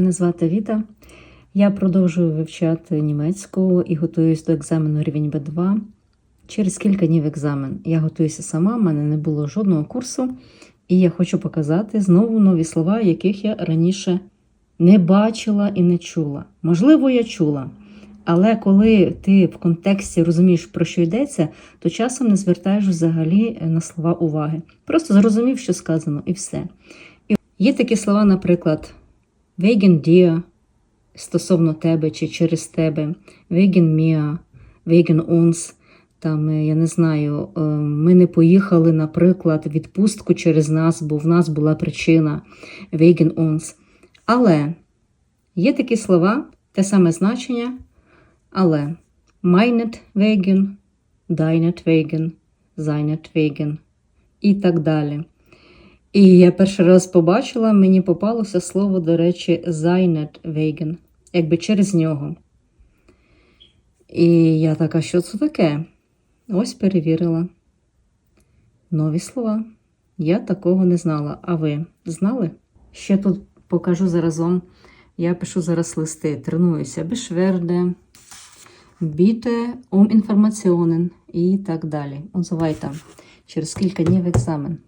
Мене звати Віта. Я продовжую вивчати німецьку і готуюсь до екзамену рівень Б2. Через кілька днів екзамен. Я готуюся сама, в мене не було жодного курсу, і я хочу показати знову нові слова, яких я раніше не бачила і не чула. Можливо, я чула. Але коли ти в контексті розумієш, про що йдеться, то часом не звертаєш взагалі на слова уваги. Просто зрозумів, що сказано, і все. І є такі слова, наприклад, wegen dir, стосовно тебе чи через тебе, wegen mir, wegen uns. Там, е, я не знаю, е, ми не поїхали, наприклад, відпустку через нас, бо в нас була причина wegen uns. Але є такі слова, те саме значення, але meinetwegen, deinetwegen, seinetwegen і так далі. І я перший раз побачила, мені попалося слово, до речі, seinetwegen, якби через нього. І я така, що це таке? Ось перевірила. Нові слова. Я такого не знала. А ви знали? Ще тут покажу заразом. Я пишу зараз листи, тренуюся. Beschwerde, bitte um Informationen і так далі. Und. Через кілька днів екзамен.